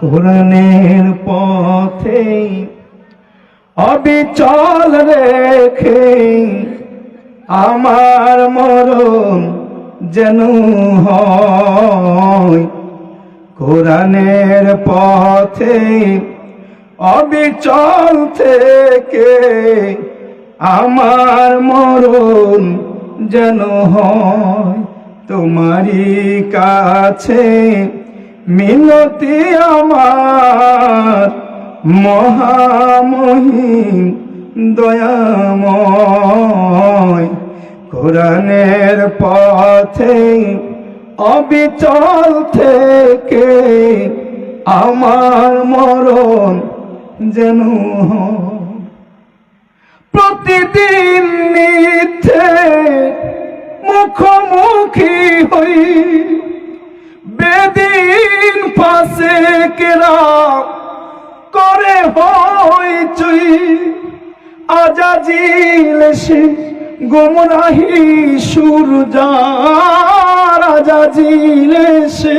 কোরআনের পথে অবিচল রেখে আমার মরণ যেন হয়। পথে অবিচল থেকে আমার মরণ যেন হয়। তোমারই কাছে মিনতি আমার মহামহিম দয়াময় কোরআনের পথে অবিচল থেকে আমার মরণ যেন। প্রতিদিন পাশে কেরা করে হই চুই, আজাজিল সে গোমরাহি সূর্যার আজাজিল সে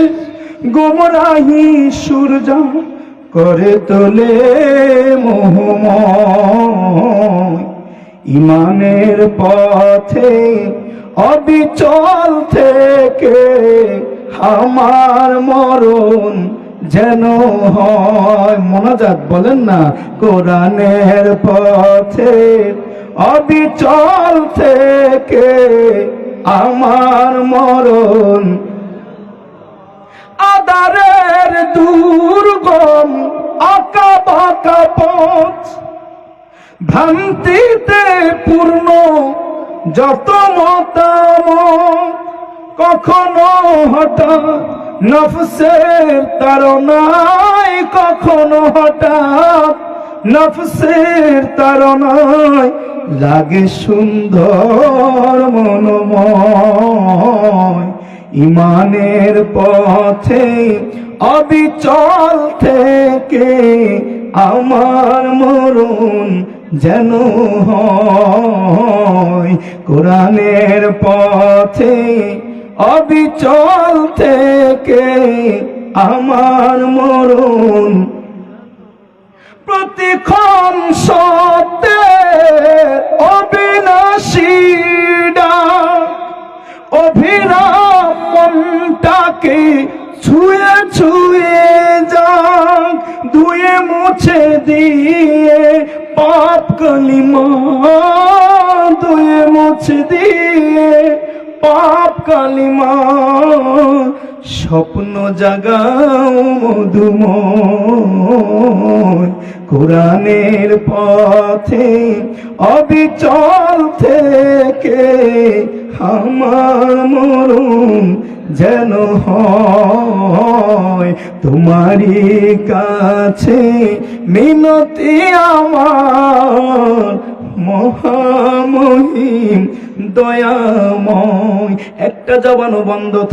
গোমরাহি সূর্যা করে তোলে মোহময়। ইমানের পথে অবিচল থেকে আমার মরণ যেন হয় মোনাজাত বলেন না, কোরআনের পথে, অবিচল থেকে আমার মরণ। আদারের দুর্গম আঁকা বাঁকা পথ, ভ্রান্তিতে পূর্ণ যত মতামত কখনো হঠাৎ নফসের তারনায় কখনো হঠাৎ, নফসের তারনায় লাগে সুন্দর মনোময়। ইমানের পথে, অবিচল থেকে আমার মরণ যেন হয়। কোরআনের পথে অবিচল থেকে আমার মরণ। প্রতিক্ষণ সত্যের অবিনাশী অভিরাম মনটাকে ছুঁয়ে ছুঁয়ে যাক, ধুয়ে মুছে দিয়ে পাপ কলিমা ধুয়ে মুছে দিয়ে কালিমা স্বপ্ন জাগাও মধুময়। কোরআনের পথে অবিচল থেকে আমার মরণ যেন হয় তোমারই কাছে মিনতি আমার মহামহিম দয়াময়। একটা জবানো বন্ধ